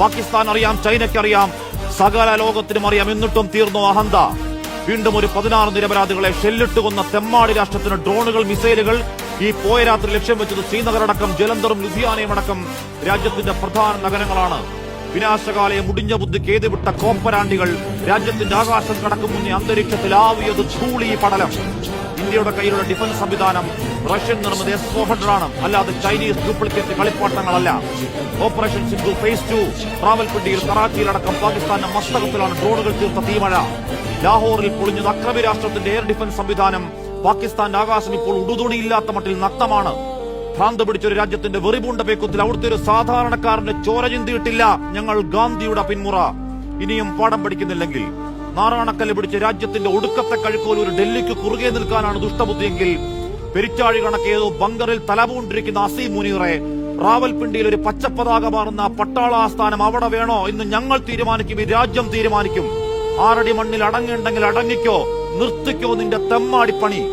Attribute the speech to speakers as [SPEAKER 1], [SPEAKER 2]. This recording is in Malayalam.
[SPEAKER 1] പാകിസ്ഥാൻ അറിയാം ചൈനയ്ക്കറിയാം സകല ലോകത്തിനും അറിയാം എന്നിട്ടും തീർന്നു അഹന്ത. വീണ്ടും ഒരു പതിനാറ് നിരപരാധികളെ ഷെല്ലിട്ട് കൊന്ന തെമ്മാടി രാഷ്ട്രത്തിന് ഡ്രോണുകൾ മിസൈലുകൾ. ഈ പോയ രാത്രി ലക്ഷ്യം വെച്ചത് ശ്രീനഗർ അടക്കം ജലന്ധറും ലുധിയാനയും അടക്കം രാജ്യത്തിന്റെ പ്രധാന നഗരങ്ങളാണ്. വിനാശകാലയെ മുടിഞ്ഞ ബുദ്ധിക്ക് ഏതുവിട്ട കോപ്പരാണ്ടികൾ രാജ്യത്തിന്റെ ആകാശം കടക്കും മുന്നേ അന്തരീക്ഷത്തിൽ ആവിയത് ധൂളി പടലം. ഇന്ത്യയുടെ കയ്യിലുള്ള ഡിഫൻസ് സംവിധാനം റഷ്യൻ നിർമ്മിത എസ് ഫോർ ഹൺഡ്രഡ് ആണ്. അല്ലാതെ ചൈനീസ് ഡ്യൂപ്ലിക്കേറ്റ് കളിപ്പാട്ടങ്ങളല്ല. ഓപ്പറേഷൻ സിന്ധു ഫേസ് ടു റാവൽപിണ്ടിയിൽ കറാച്ചിയിലടക്കം പാകിസ്ഥാന്റെ മസ്തകത്തിലാണ് ഡ്രോണുകൾ തീർത്ത തീമഴ. ലാഹോറിൽ പൊളിഞ്ഞത് അക്രമി രാഷ്ട്രത്തിന്റെ എയർ ഡിഫൻസ് സംവിധാനം. പാകിസ്ഥാന്റെ ആകാശം ഇപ്പോൾ ഉടുതുണിയില്ലാത്ത മട്ടിൽ നഗ്നമാണ്. ഭ്രാന്ത് പിടിച്ചൊരു രാജ്യത്തിന്റെ വെറിപൂണ്ട പേക്കുത്തിൽ അവിടുത്തെ ഒരു സാധാരണക്കാരന്റെ ചോര ചിന്തിയിട്ടില്ല ഞങ്ങൾ ഗാന്ധിയുടെ പിന്മുറ. ഇനിയും പാഠം പഠിക്കുന്നില്ലെങ്കിൽ നാറാണക്കല്ല് പിടിച്ച് രാജ്യത്തിന്റെ ഒടുക്കത്തെ കഴുക്കോൽ ഒരു ഡൽഹിക്ക് കുറുകെ നിൽക്കാനാണ് ദുഷ്ടബുദ്ധിയെങ്കിൽ പെരിച്ചാഴി കണക്കേതോ ബങ്കറിൽ തലപൂണ്ടിരിക്കുന്ന അസീ മുനീറെ റാവൽപിണ്ടിയിൽ ഒരു പച്ചപ്പതാക മാറുന്ന പട്ടാള ആസ്ഥാനം അവിടെ വേണോ ഇന്ന് ഞങ്ങൾ തീരുമാനിക്കും ഈ രാജ്യം തീരുമാനിക്കും. ആറടി മണ്ണിൽ അടങ്ങുണ്ടെങ്കിൽ അടങ്ങിക്കോ നിർത്തിക്കോ നിന്റെ തെമ്മാടിപ്പണി.